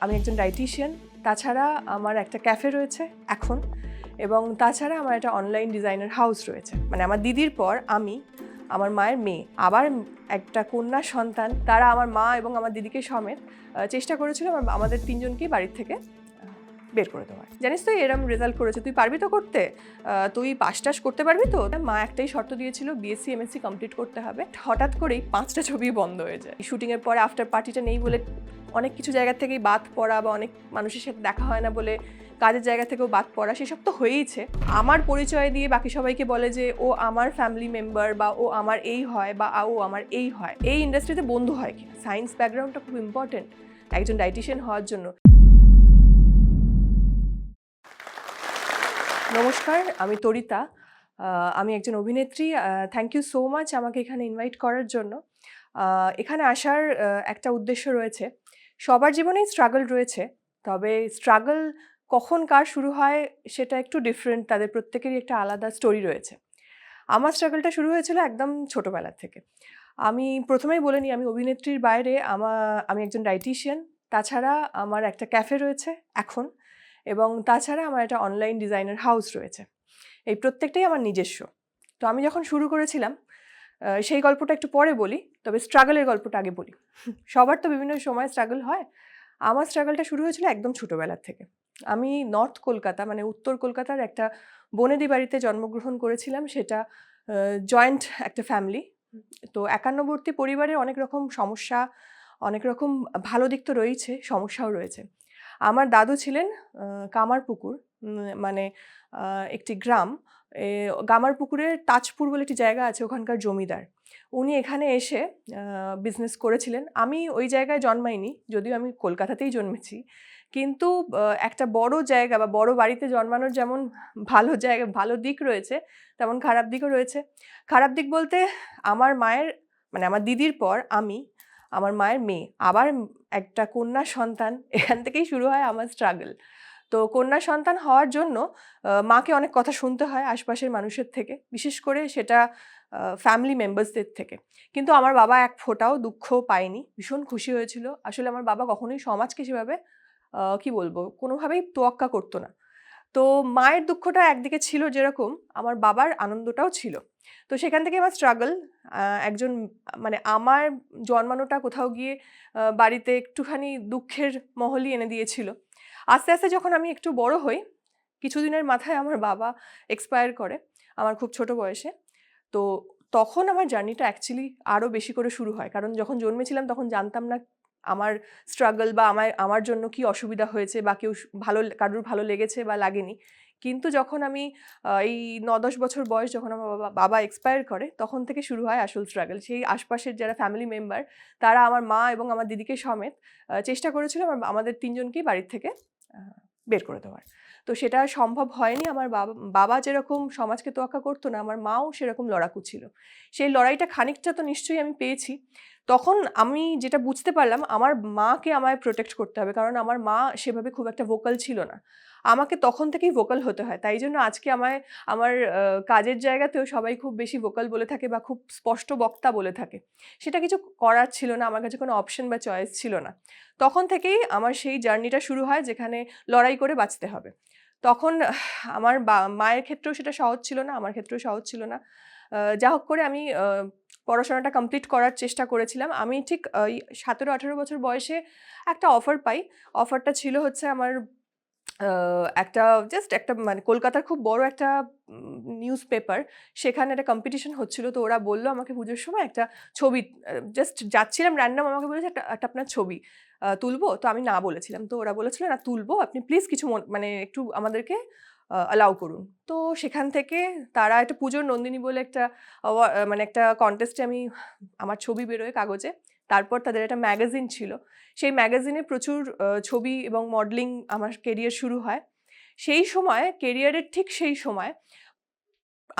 আমি একজন ডাইটিশিয়ান তাছাড়া আমার একটা ক্যাফে রয়েছে এখন, এবং তাছাড়া আমার একটা অনলাইন ডিজাইনার হাউস রয়েছে। মানে আমার দিদির পর আমি, আমার মায়ের মেয়ে, আবার একটা কন্যা সন্তান, তারা আমার মা এবং আমার দিদিকে সমেত চেষ্টা করেছিল আমার- আমাদের তিনজনকেই বাড়ির থেকে বের করে দেওয়ার। জানিস তো, এরম রেজাল্ট করেছে। তুই পারবি তো করতে? তুই পাস টাস করতে পারবি তো? মা একটাই শর্ত দিয়েছিল বিএসসি এমএসসি কমপ্লিট করতে হবে। হঠাৎ করেই পাঁচটা ছবি বন্ধ হয়ে যায়। শুটিংয়ের পরে আফটার পার্টিটা নেই বলে অনেক কিছু জায়গা থেকেই বাদ পড়া বা অনেক মানুষের সাথে দেখা হয় না বলে কাজের জায়গা থেকেও বাদ পড়া, সেসব তো হয়েইছে। আমার পরিচয় দিয়ে বাকি সবাইকে বলে যে, ও আমার ফ্যামিলি মেম্বার বা ও আমার এই হয় বা ও আমার এই হয়। এই ইন্ডাস্ট্রিতে বন্ধু হয় কি? সায়েন্স ব্যাকগ্রাউন্ডটা খুব ইম্পর্টেন্ট একজন ডাইটিশিয়ান হওয়ার জন্য। নমস্কার, আমি তরিতা। আমি একজন অভিনেত্রী। থ্যাংক ইউ সো মাচ আমাকে এখানে ইনভাইট করার জন্য। এখানে আসার একটা উদ্দেশ্য রয়েছে। সবার জীবনেই স্ট্রাগল রয়েছে, তবে স্ট্রাগল কখন কার শুরু হয় সেটা একটু ডিফারেন্ট তাদের প্রত্যেকেরই একটা আলাদা স্টোরি রয়েছে। আমার স্ট্রাগলটা শুরু হয়েছিল একদম ছোটোবেলার থেকে। আমি প্রথমেই বলে নিই, আমি অভিনেত্রীর বাইরে আমার আমি একজন ডাইটিশিয়ান তাছাড়া আমার একটা ক্যাফে রয়েছে এখন। এবং তাছাড়া আমার একটা অনলাইন ডিজাইনার হাউস রয়েছে। এই প্রত্যেকটাই আমার নিজস্ব। তো আমি যখন শুরু করেছিলাম সেই গল্পটা একটু পরে বলি, তবে স্ট্রাগলের গল্পটা আগে বলি। সবার তো বিভিন্ন সময় স্ট্রাগল হয়। আমার স্ট্রাগলটা শুরু হয়েছিল একদম ছোটোবেলার থেকে। আমি নর্থ কলকাতা মানে উত্তর কলকাতার একটা বনেদি বাড়িতে জন্মগ্রহণ করেছিলাম। সেটা জয়েন্ট একটা ফ্যামিলি তো একান্নবর্তী পরিবারে অনেক রকম সমস্যা, অনেক রকম ভালো দিক তো রয়েছে, সমস্যাও রয়েছে। আমার দাদু ছিলেন কামারপুকুর মানে একটি গ্রাম। এ, গামারপুকুরের তাজপুর বলে একটি জায়গা আছে ওখানকার জমিদার। উনি এখানে এসে বিজনেস করেছিলেন। আমি ওই জায়গায় জন্মাইনি যদিও আমি কলকাতাতেই জন্মেছি। কিন্তু একটা বড় জায়গা বা বড় বাড়িতে জন্মানোর যেমন ভালো জায়গা ভালো দিক রয়েছে তেমন খারাপ দিকও রয়েছে। খারাপ দিক বলতে আমার মায়ের মানে আমার দিদির পর আমি আমার মায়ের মেয়ে। আবার একটা কন্যা সন্তান এখান থেকেই শুরু হয় আমার স্ট্রাগল তো কন্যা সন্তান হওয়ার জন্য মাকে অনেক কথা শুনতে হয় আশপাশের মানুষের থেকে, বিশেষ করে সেটা ফ্যামিলি মেম্বার্সদের থেকে। কিন্তু আমার বাবা এক ফোঁটাও দুঃখ পায়নি, ভীষণ খুশি হয়েছিল। আসলে আমার বাবা কখনোই সমাজকে সেভাবে কি বলব, কোনোভাবেই তোয়াক্কা করতো না। তো মায়ের দুঃখটা একদিকে ছিল যেরকম, আমার বাবার আনন্দটাও ছিল। তো সেখান থেকে আমার স্ট্রাগল একজন মানে আমার জন্মানোটা কোথাও গিয়ে বাড়িতে একটুখানি দুঃখের মহলই এনে দিয়েছিল। আস্তে আস্তে যখন আমি একটু বড় হই, কিছুদিনের মাথায় আমার বাবা এক্সপায়ার করে, আমার খুব ছোট বয়সে, তো তখন আমার জার্নিটা অ্যাকচুয়ালি আরও বেশি করে শুরু হয়। কারণ যখন জন্মেছিলাম তখন জানতাম না আমার স্ট্রাগল বা আমার আমার জন্য কি অসুবিধা হয়েছে বা কেউ ভালো কারোর ভালো লেগেছে বা লাগেনি। কিন্তু যখন আমি এই ন দশ বছর বয়স যখন আমার বাবা বাবা এক্সপায়ার করে, তখন থেকে শুরু হয় আসল স্ট্রাগল সেই আশপাশের যারা ফ্যামিলি মেম্বার তারা আমার মা এবং আমার দিদিকে সমেত চেষ্টা করেছিল আমার আমাদের তিনজনকেই বাড়ির থেকে বের করে দেওয়ার। তো সেটা সম্ভব হয়নি। আমার বাবা বাবা যেরকম সমাজকে তোয়াক্কা করতো না, আমার মাও সেরকম লড়াকু ছিল। সেই লড়াইটা খানিকটা তো নিশ্চয়ই আমি পেয়েছি। তখন আমি যেটা বুঝতে পারলাম, আমার মাকে আমায় প্রোটেক্ট করতে হবে। কারণ আমার মা সেভাবে খুব একটা ভোকাল ছিল না। আমাকে তখন থেকেই ভোকাল হতে হয়। তাই জন্য আজকে আমায়, আমার কাজের জায়গাতেও সবাই খুব বেশি ভোকাল বলে থাকে বা খুব স্পষ্ট বক্তা বলে থাকে। সেটা কিছু করার ছিল না, আমার কাছে কোনো অপশন বা চয়েস ছিল না। তখন থেকেই আমার সেই জার্নিটা শুরু হয়, যেখানে লড়াই করে বাঁচতে হবে। তখন আমার মায়ের ক্ষেত্রেও সেটা সহজ ছিল না, আমার ক্ষেত্রেও সহজ ছিল না। যা হোক করে আমি পড়াশোনাটা কমপ্লিট করার চেষ্টা করেছিলাম। আমি ঠিক ওই সতেরো আঠেরো বছর বয়সে একটা অফার পাই। অফারটা ছিল হচ্ছে আমার একটা জাস্ট একটা মানে কলকাতার খুব বড় একটা নিউজ পেপার সেখানে একটা কম্পিটিশন হচ্ছিল। তো ওরা বলল আমাকে পুজোর সময় একটা ছবি জাস্ট যাচ্ছিলাম র্যান্ডাম আমাকে বলেছে একটা একটা আপনার ছবি তুলবো। তো আমি না বলেছিলাম। তো ওরা বলেছিল, না, তুলবো। আপনি প্লিজ কিছু মন- মানে একটু আমাদেরকে অ্যালাউ করুন। তো সেখান থেকে তারা একটা পুজোর নন্দিনী বলে একটা মানে একটা কন্টেস্টে আমি, আমার ছবি বেরোয় কাগজে। তারপর তাদের একটা ম্যাগাজিন ছিল। সেই ম্যাগাজিনে প্রচুর ছবি এবং মডেলিং আমার কেরিয়ার শুরু হয়। সেই সময় কেরিয়ারের ঠিক সেই সময়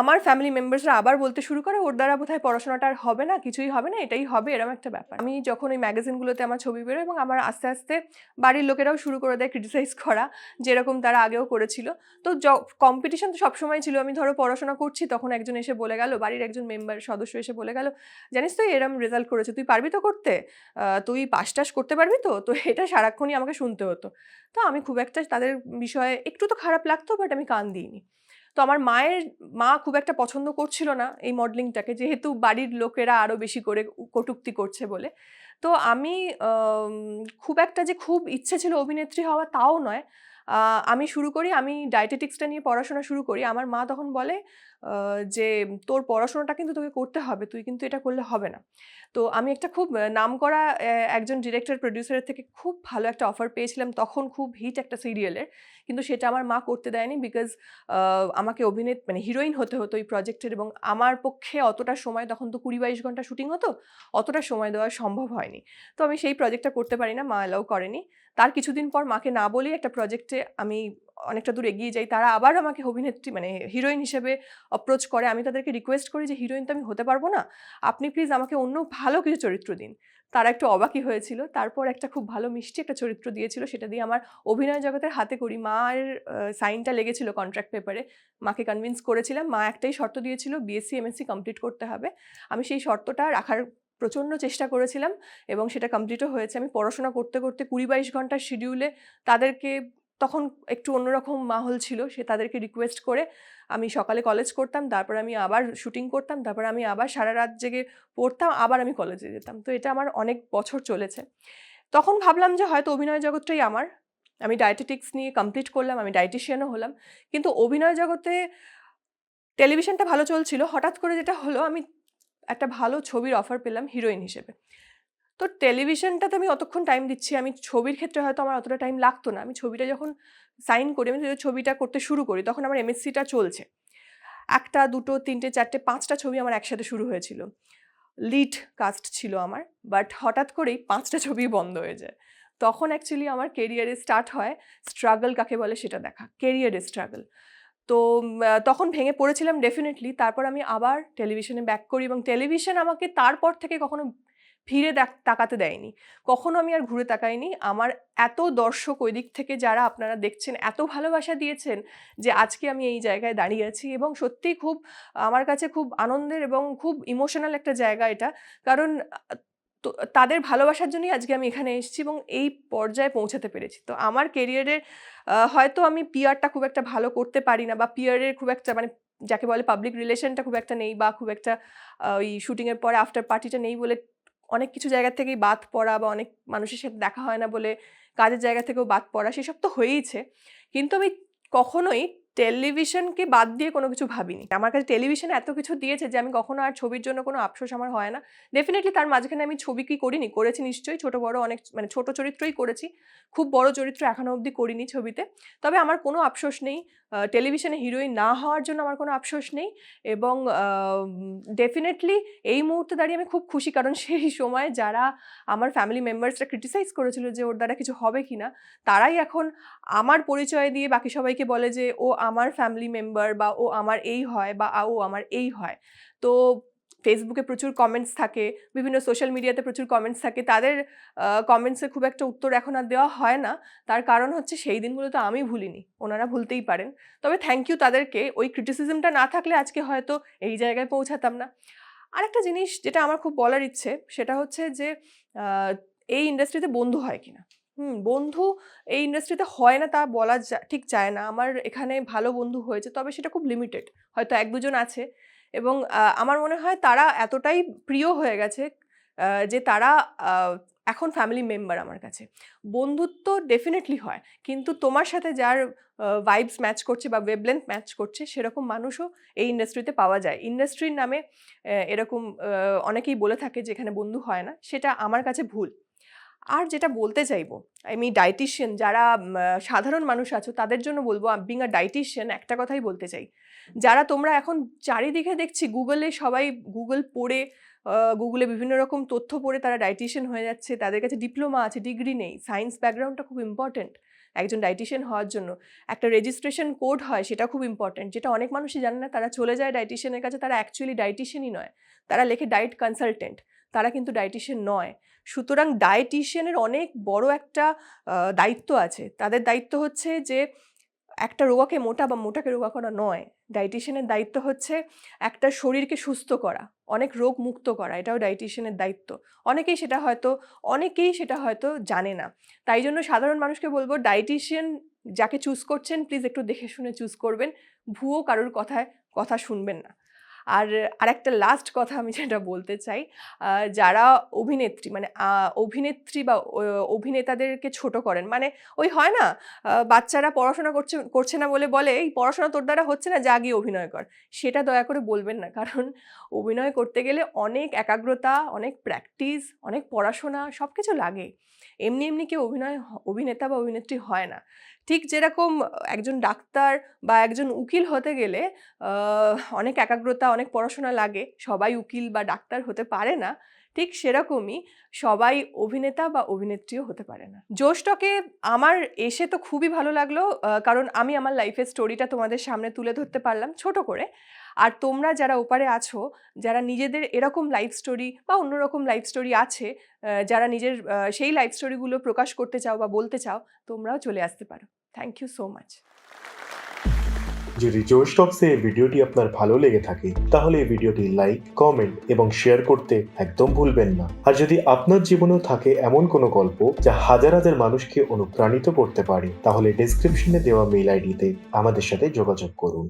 আমার ফ্যামিলি মেম্বার্সরা আবার বলতে শুরু করে, ওর দ্বারা বোধহয় পড়াশোনাটা আর হবে না, কিছুই হবে না, এটাই হবে এরকম একটা ব্যাপার। আমি যখন ওই ম্যাগাজিনগুলোতে আমার ছবি বেরোয় এবং আমার আস্তে আস্তে বাড়ির লোকেরাও শুরু করে দেয় ক্রিটিসাইজ করা, যেরকম তারা আগেও করেছিল। তো কম্পিটিশন তো সবসময় ছিল। আমি ধরো পড়াশোনা করছি, তখন একজন এসে বলে গেল, বাড়ির একজন মেম্বার সদস্য এসে বলে গেল, জানিস তো এরম রেজাল্ট করেছে, তুই পারবি তো করতে? তুই পাস টাস করতে পারবি তো? তো এটা সারাক্ষণই আমাকে শুনতে হতো। তো আমি খুব একটা তাদের বিষয়ে একটু তো খারাপ লাগতো বাট আমি কান দিইনি। তো আমার মায়ের মা খুব একটা পছন্দ করছিল না এই মডেলিংটাকে যেহেতু বাড়ির লোকেরা আরও বেশি করে কটুক্তি করছে বলে। তো আমি খুব একটা যে খুব ইচ্ছে ছিল অভিনেত্রী হওয়া তাও নয়। আমি শুরু করি, আমি ডায়েটেটিক্সটা নিয়ে পড়াশোনা শুরু করি। আমার মা তখন বলে যে, তোর পড়াশোনাটা কিন্তু তোকে করতে হবে, তুই কিন্তু এটা করলে হবে না। তো আমি একটা খুব নাম করা একজন ডিরেক্টর প্রডিউসারের থেকে খুব ভালো একটা অফার পেয়েছিলাম, তখন খুব হিট একটা সিরিয়ালের কিন্তু সেটা আমার মা করতে দেয়নি বিকজ আমাকে অভিনেত মানে হিরোইন হতে হতো এই প্রজেক্টের এবং আমার পক্ষে অতটা সময়, তখন তো কুড়ি বাইশ ঘণ্টা শুটিং হতো, অতটা সময় দেওয়া সম্ভব হয়নি। তো আমি সেই প্রজেক্টটা করতে পারি না, মা অ্যালাউ করেনি। তার কিছুদিন পর মাকে না বলেই একটা প্রজেক্টে আমি অনেকটা দূর এগিয়ে যাই, তারা আবার আমাকে অভিনেত্রী মানে হিরোইন হিসেবে অপ্রোচ করে। আমি তাদেরকে রিকোয়েস্ট করি যে হিরোইন তো আমি হতে পারব না। আপনি প্লিজ আমাকে অন্য ভালো কিছু চরিত্র দিন। তারা একটু অবাকই হয়েছিল। তারপর একটা খুব ভালো মিষ্টি একটা চরিত্র দিয়েছিল, সেটা দিয়ে আমার অভিনয় জগতের হাতে করি। মার সাইনটা লেগেছিল কন্ট্রাক্ট পেপারে মাকে কনভিন্স করেছিলাম, মা একটাই শর্ত দিয়েছিল বিএসসি এমএসসি কমপ্লিট করতে হবে। আমি সেই শর্তটা রাখার প্রচণ্ড চেষ্টা করেছিলাম এবং সেটা কমপ্লিটও হয়েছে। আমি পড়াশোনা করতে করতে কুড়ি বাইশ ঘণ্টার শিডিউলে তাদেরকে, তখন একটু অন্যরকম মাহল ছিল, সে তাদেরকে রিকোয়েস্ট করে আমি সকালে কলেজ করতাম, তারপর আমি আবার শুটিং করতাম, তারপর আমি আবার সারা রাত জেগে পড়তাম, আবার আমি কলেজে যেতাম। তো এটা আমার অনেক বছর চলেছে। তখন ভাবলাম যে হয়তো অভিনয় জগৎটাই আমার। আমি ডায়েটেটিক্স নিয়ে কমপ্লিট করলাম, আমি ডায়েটিশিয়ানও হলাম। কিন্তু অভিনয় জগতে টেলিভিশনটা ভালো চলছিল। হঠাৎ করে যেটা হলো, আমি একটা ভালো ছবির অফার পেলাম হিরোইন হিসেবে। তো টেলিভিশনটাতে আমি অতক্ষণ টাইম দিচ্ছি। আমি ছবির ক্ষেত্রে হয়তো আমার অতটা টাইম লাগতো না। আমি ছবিটা যখন সাইন করি, আমি ছবিটা করতে শুরু করি, তখন আমার এমএসসিটা চলছে। একটা, দুটো, তিনটে, চারটে, পাঁচটা ছবি আমার একসাথে শুরু হয়েছিল। লিড কাস্ট ছিল আমার বাট হঠাৎ করেই পাঁচটা ছবি বন্ধ হয়ে যায়। তখন অ্যাকচুয়ালি আমার কেরিয়ারে স্টার্ট হয় স্ট্রাগল কাকে বলে সেটা দেখা কেরিয়ারে স্ট্রাগল তো তখন ভেঙে পড়েছিলাম ডেফিনেটলি তারপর আমি আবার টেলিভিশনে ব্যাক করি এবং টেলিভিশন আমাকে তারপর থেকে কখনো ফিরে তাকাতে দেয়নি। কখনো আমি আর ঘুরে তাকাইনি। আমার এত দর্শক ওই দিক থেকে যারা আপনারা দেখছেন, এত ভালোবাসা দিয়েছেন যে আজকে আমি এই জায়গায় দাঁড়িয়ে আছি এবং সত্যিই খুব, আমার কাছে খুব আনন্দের এবং খুব ইমোশনাল একটা জায়গা এটা। কারণ, তো, তাদের ভালোবাসার জন্যই আজকে আমি এখানে এসেছি এবং এই পর্যায়ে পৌঁছাতে পেরেছি। তো আমার কেরিয়ারের হয়তো আমি পিয়ারটা খুব একটা ভালো করতে পারি না বা পিয়ারের খুব একটা মানে যাকে বলে পাবলিক রিলেশনটা খুব একটা নেই বা খুব একটা ওই শুটিংয়ের পরে আফটার পার্টিটা নেই বলে অনেক কিছু জায়গা থেকেই বাদ পড়া বা অনেক মানুষের সাথে দেখা হয় না বলে কাজের জায়গা থেকেও বাদ পড়া, সেসব তো হয়েইছে। কিন্তু আমি কখনোই টেলিভিশনকে বাদ দিয়ে কোনো কিছু ভাবিনি। আমার কাছে টেলিভিশন এত কিছু দিয়েছে যে, আমি কখনো আর ছবির জন্য কোনো আফসোস আমার হয় না। ডেফিনেটলি তার মাঝখানে আমি ছবি কি করিনি? করেছি নিশ্চয়ই। ছোট বড় অনেক মানে ছোট চরিত্রই করেছি। খুব বড় চরিত্র এখনও অবধি করিনি ছবিতে। তবে আমার কোনো আফসোস নেই। টেলিভিশনে হিরোইন না হওয়ার জন্য আমার কোনো আফসোস নেই এবং ডেফিনেটলি এই মুহূর্তে দাঁড়িয়ে আমি খুব খুশি। কারণ সেই সময় যারা আমার ফ্যামিলি মেম্বার্সরা ক্রিটিসাইজ করেছিল যে ওর দ্বারা কিছু হবে কি না তারাই এখন আমার পরিচয় দিয়ে বাকি সবাইকে বলে যে, ও আমার ফ্যামিলি মেম্বার বা ও আমার এই হয় বা ও আমার এই হয়। তো ফেসবুকে প্রচুর কমেন্টস থাকে, বিভিন্ন সোশ্যাল মিডিয়াতে প্রচুর কমেন্টস থাকে। তাদের কমেন্টসে খুব একটা উত্তর এখন আর দেওয়া হয় না। তার কারণ হচ্ছে সেই দিনগুলো তো আমি ভুলিনি, ওনারা ভুলতেই পারেন। তবে থ্যাংক ইউ তাদেরকে, ওই ক্রিটিসিজমটা না থাকলে আজকে হয়তো এই জায়গায় পৌঁছাতাম না। আরেকটা জিনিস যেটা আমার খুব বলার ইচ্ছে, সেটা হচ্ছে যে এই ইন্ডাস্ট্রিতে বন্ধু হয় কিনা হুম, বন্ধু এই ইন্ডাস্ট্রিতে হয় না তা বলা ঠিক চায় না। আমার এখানে ভালো বন্ধু হয়েছে, তবে সেটা খুব লিমিটেড হয়তো এক দুজন আছে। এবং আমার মনে হয় তারা এতটাই প্রিয় হয়ে গেছে যে তারা এখন ফ্যামিলি মেম্বার আমার কাছে। বন্ধুত্ব ডেফিনেটলি হয়, কিন্তু তোমার সাথে যার ভাইবস ম্যাচ করছে বা ওয়েবলেন্থ ম্যাচ করছে, সেরকম মানুষও এই ইন্ডাস্ট্রিতে পাওয়া যায়। ইন্ডাস্ট্রির নামে এরকম অনেকেই বলে থাকে যে এখানে বন্ধু হয় না, সেটা আমার কাছে ভুল। আর যেটা বলতে চাইব আমি ডায়েটিশিয়ান যারা সাধারণ মানুষ আছো, তাদের জন্য বলব বিং আ ডায়েটিশিয়ান একটা কথাই বলতে চাই। যারা তোমরা এখন চারিদিকে দেখছি গুগলে সবাই গুগল পড়ে গুগলে বিভিন্ন রকম তথ্য পড়ে তারা ডায়েটিশিয়ান হয়ে যাচ্ছে, তাদের কাছে ডিপ্লোমা আছে ডিগ্রি নেই সায়েন্স ব্যাকগ্রাউন্ডটা খুব ইম্পর্ট্যান্ট একজন ডায়েটিশিয়ান হওয়ার জন্য। একটা রেজিস্ট্রেশন কোড হয়, সেটা খুব ইম্পর্ট্যান্ট যেটা অনেক মানুষই জানে না, তারা চলে যায় ডায়েটিশিয়ানের কাছে, তারা অ্যাকচুয়ালি ডায়েটিশিয়ানই নয়, তারা লেখে ডায়েট কনসালটেন্ট তারা কিন্তু ডায়েটিশিয়ান নয়। সুতরাং ডায়েটিশিয়ানের অনেক বড় একটা দায়িত্ব আছে। তাদের দায়িত্ব হচ্ছে যে, একটা রোগাকে মোটা বা মোটাকে রোগা করা নয়। ডায়েটিশিয়ানের দায়িত্ব হচ্ছে একটা শরীরকে সুস্থ করা, অনেক রোগ মুক্ত করা, এটাও ডায়েটিশিয়ানের দায়িত্ব। অনেকেই সেটা হয়তো, অনেকেই সেটা হয়তো জানে না। তাই জন্য সাধারণ মানুষকে বলব ডায়েটিশিয়ান যাকে চুজ করছেন প্লিজ একটু দেখে শুনে চুজ করবেন। ভুয়ো কারোর কথায় কথা শুনবেন না। আর আরেকটা লাস্ট কথা আমি যেটা বলতে চাই যারা অভিনেত্রী মানে অভিনেত্রী বা অভিনেতাদেরকে ছোট করেন মানে ওই হয় না বাচ্চারা পড়াশোনা করছে করছে না বলে বলে, এই পড়াশোনা তোর দ্বারা হচ্ছে না, যা গিয়ে অভিনয় কর। সেটা দয়া করে বলবেন না, কারণ অভিনয় করতে গেলে অনেক একাগ্রতা, অনেক প্র্যাকটিস অনেক পড়াশোনা সব কিছু লাগে। এমনি এমনি কেউ অভিনয় অভিনেতা বা অভিনেত্রী হয় না। ঠিক যেরকম একজন ডাক্তার বা একজন উকিল হতে গেলে অনেক একাগ্রতা, অনেক পড়াশোনা লাগে, সবাই উকিল বা ডাক্তার হতে পারে না। ঠিক সেরকমই সবাই অভিনেতা বা অভিনেত্রীও হতে পারে না। জোশটকে আমার এসে তো খুবই ভালো লাগল কারণ আমি আমার লাইফের স্টোরিটা তোমাদের সামনে তুলে ধরতে পারলাম ছোট করে। আর তোমরা যারা ওপারে আছো, যারা নিজেদের এরকম লাইফ স্টোরি বা অন্যরকম লাইফ স্টোরি আছে যারা নিজের সেই লাইফ স্টোরিগুলো প্রকাশ করতে চাও বা বলতে চাও, তোমরাও চলে আসতে পারো। থ্যাংক ইউ সো মাচ যদি জোশ টক্সে এই ভিডিওটি আপনার ভালো লেগে থাকে, তাহলে এই ভিডিওটি লাইক কমেন্ট এবং শেয়ার করতে একদম ভুলবেন না। আর যদি আপনার জীবনেও থাকে এমন কোনো গল্প যা হাজার হাজার মানুষকে অনুপ্রাণিত করতে পারে, তাহলে ডেসক্রিপশনে দেওয়া মেল আইডিতে আমাদের সাথে যোগাযোগ করুন।